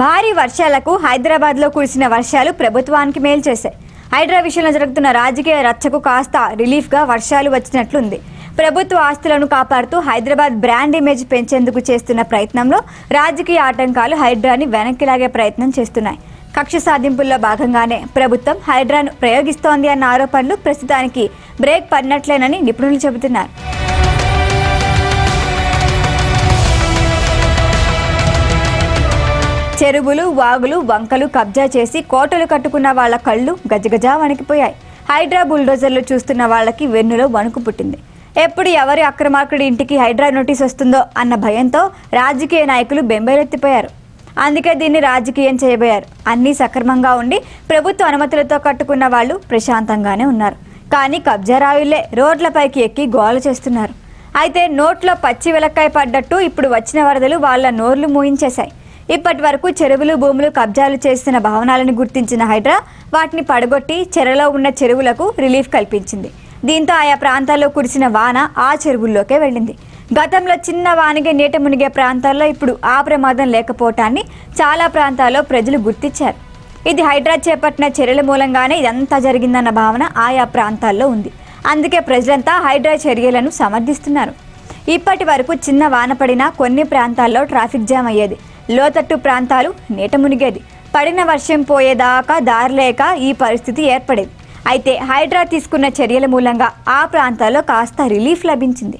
భారీ వర్షాలకు హైదరాబాద్లో కురిసిన వర్షాలు ప్రభుత్వానికి మేలు చేశాయి. హైడ్రా విషయంలో జరుగుతున్న రాజకీయ రచ్చకు కాస్త రిలీఫ్గా వర్షాలు వచ్చినట్లుంది. ప్రభుత్వ ఆస్తులను కాపాడుతూ హైదరాబాద్ బ్రాండ్ ఇమేజ్ పెంచేందుకు చేస్తున్న ప్రయత్నంలో రాజకీయ ఆటంకాలు హైడ్రాని వెనక్కి లాగే ప్రయత్నం చేస్తున్నాయి. కక్ష సాధింపుల్లో భాగంగానే ప్రభుత్వం హైడ్రాను ప్రయోగిస్తోంది అన్న ఆరోపణలు ప్రస్తుతానికి బ్రేక్ పడినట్లేనని నిపుణులు చెబుతున్నారు. చెరువులు వాగులు వంకలు కబ్జా చేసి కోటలు కట్టుకున్న వాళ్ళ కళ్ళు గజగజా వణికిపోయాయి. హైడ్రా బుల్డోజర్లు చూస్తున్న వాళ్ళకి వెన్నులో వణుకు పుట్టింది. ఎప్పుడు ఎవరి అక్రమార్కుడి ఇంటికి హైడ్రా నోటీస్ వస్తుందో అన్న భయంతో రాజకీయ నాయకులు బెంబేలెత్తిపోయారు. అందుకే దీన్ని రాజకీయం చేయబోయారు. అన్నీ సక్రమంగా ఉండి ప్రభుత్వ అనుమతులతో కట్టుకున్న వాళ్ళు ప్రశాంతంగానే ఉన్నారు. కానీ కబ్జా రాయులే రోడ్లపైకి ఎక్కి గోల చేస్తున్నారు. అయితే నోట్లో పచ్చి వెలక్కాయ పడ్డట్టు ఇప్పుడు వచ్చిన వరదలు వాళ్ళ నోర్లు మూయించేశాయి. ఇప్పటి వరకు చెరువులు భూములు కబ్జాలు చేస్తున్న భవనాలను గుర్తించిన హైడ్రా వాటిని పడగొట్టి చెరలో ఉన్న చెరువులకు రిలీఫ్ కల్పించింది. దీంతో ఆయా ప్రాంతాల్లో కురిసిన వాన ఆ చెరువుల్లోకే వెళ్ళింది. గతంలో చిన్న వానిగే నీట మునిగే ప్రాంతాల్లో ఇప్పుడు ఆ ప్రమాదం లేకపోవటాన్ని చాలా ప్రాంతాల్లో ప్రజలు గుర్తించారు. ఇది హైడ్రా చేపట్టిన చర్యల మూలంగానే ఇదంతా జరిగిందన్న భావన ఆయా ప్రాంతాల్లో ఉంది. అందుకే ప్రజలంతా హైడ్రా చర్యలను సమర్థిస్తున్నారు. ఇప్పటి వరకు చిన్న వాన పడినా కొన్ని ప్రాంతాల్లో ట్రాఫిక్ జామ్ అయ్యేది. లోతట్టు ప్రాంతాలు నీట మునిగేది. పడిన వర్షం పోయేదాకా దారిలేక ఈ పరిస్థితి ఏర్పడేది. అయితే హైడ్రా తీసుకున్న చర్యల మూలంగా ఆ ప్రాంతాల్లో కాస్త రిలీఫ్ లభించింది.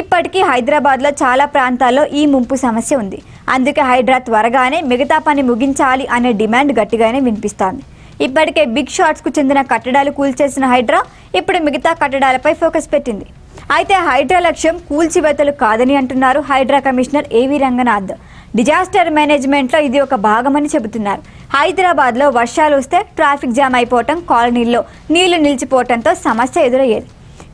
ఇప్పటికీ హైదరాబాద్లో చాలా ప్రాంతాల్లో ఈ ముంపు సమస్య ఉంది. అందుకే హైడ్రా త్వరగానే మిగతా పని ముగించాలి అనే డిమాండ్ గట్టిగానే వినిపిస్తోంది. ఇప్పటికే బిగ్ షాట్స్కు చెందిన కట్టడాలు కూల్చేసిన హైడ్రా ఇప్పుడు మిగతా కట్టడాలపై ఫోకస్ పెట్టింది. అయితే హైడ్రా లక్ష్యం కూల్చివేతలు కాదని అంటున్నారు హైడ్రా కమిషనర్ ఏవి రంగనాథ్. డిజాస్టర్ మేనేజ్మెంట్లో ఇది ఒక భాగమని చెబుతున్నారు. హైదరాబాద్లో వర్షాలు వస్తే ట్రాఫిక్ జామ్ అయిపోవటం కాలనీల్లో నీళ్ళు నిలిచిపోవటంతో సమస్య ఎదురయ్యేది.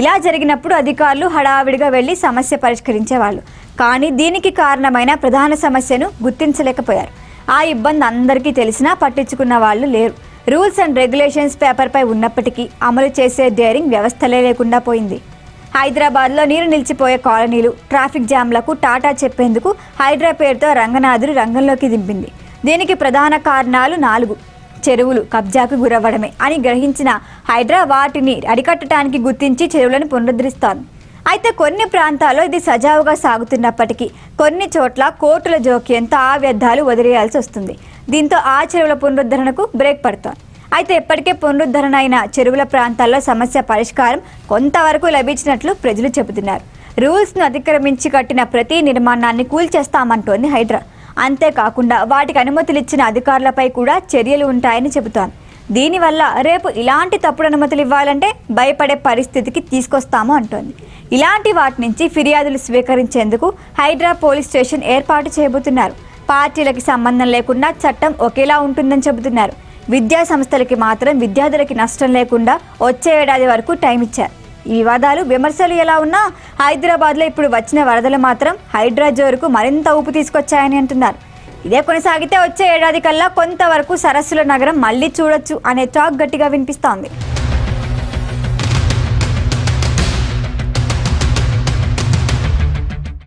ఇలా జరిగినప్పుడు అధికారులు హడావిడిగా వెళ్ళి సమస్య పరిష్కరించేవాళ్ళు. కానీ దీనికి కారణమైన ప్రధాన సమస్యను గుర్తించలేకపోయారు. ఆ ఇబ్బంది అందరికీ తెలిసినా పట్టించుకున్న వాళ్ళు లేరు. రూల్స్ అండ్ రెగ్యులేషన్స్ పేపర్పై ఉన్నప్పటికీ అమలు చేసే డేరింగ్ వ్యవస్థలే లేకుండా పోయింది. హైదరాబాద్లో నీరు నిలిచిపోయే కాలనీలు ట్రాఫిక్ జామ్లకు టాటా చెప్పేందుకు హైడ్రా పేరుతో రంగనాథుడు రంగంలోకి దింపింది. దీనికి ప్రధాన కారణాలు నాలుగు. చెరువులు కబ్జాకు గురవ్వడమే అని గ్రహించిన హైడ్రా వాటిని అరికట్టడానికి గుర్తించి చెరువులను పునరుద్ధరిస్తోంది. అయితే కొన్ని ప్రాంతాల్లో ఇది సజావుగా సాగుతున్నప్పటికీ కొన్ని చోట్ల కోర్టుల జోక్యంతో ఆ వ్యర్థాలు వదిలేయాల్సి వస్తుంది. దీంతో ఆ చెరువుల పునరుద్ధరణకు బ్రేక్ పడుతోంది. అయితే ఇప్పటికే పునరుద్ధరణ అయిన చెరువుల ప్రాంతాల్లో సమస్య పరిష్కారం కొంతవరకు లభించినట్లు ప్రజలు చెబుతున్నారు. రూల్స్ను అతిక్రమించి కట్టిన ప్రతి నిర్మాణాన్ని కూల్చేస్తామంటోంది హైడ్రా. అంతేకాకుండా వాటికి అనుమతులు ఇచ్చిన అధికారులపై కూడా చర్యలు ఉంటాయని చెబుతోంది. దీనివల్ల రేపు ఇలాంటి తప్పుడు అనుమతులు ఇవ్వాలంటే భయపడే పరిస్థితికి తీసుకొస్తాము అంటోంది. ఇలాంటి వాటి నుంచి ఫిర్యాదులు స్వీకరించేందుకు హైడ్రా పోలీస్ స్టేషన్ ఏర్పాటు చేయబోతున్నారు. పార్టీలకి సంబంధం లేకుండా చట్టం ఒకేలా ఉంటుందని చెబుతున్నారు. విద్యా సంస్థలకి మాత్రం విద్యార్థులకి నష్టం లేకుండా వచ్చే ఏడాది వరకు టైం ఇచ్చారు. ఈ వివాదాలు విమర్శలు ఎలా ఉన్నా హైదరాబాద్లో ఇప్పుడు వచ్చిన వరదలు మాత్రం హైడ్రా జోరుకు మరింత ఊపు తీసుకొచ్చాయని అంటున్నారు. ఇదే కొనసాగితే వచ్చే ఏడాది కల్లా కొంతవరకు సరస్సుల నగరం మళ్ళీ చూడొచ్చు అనే టాక్ గట్టిగా వినిపిస్తోంది.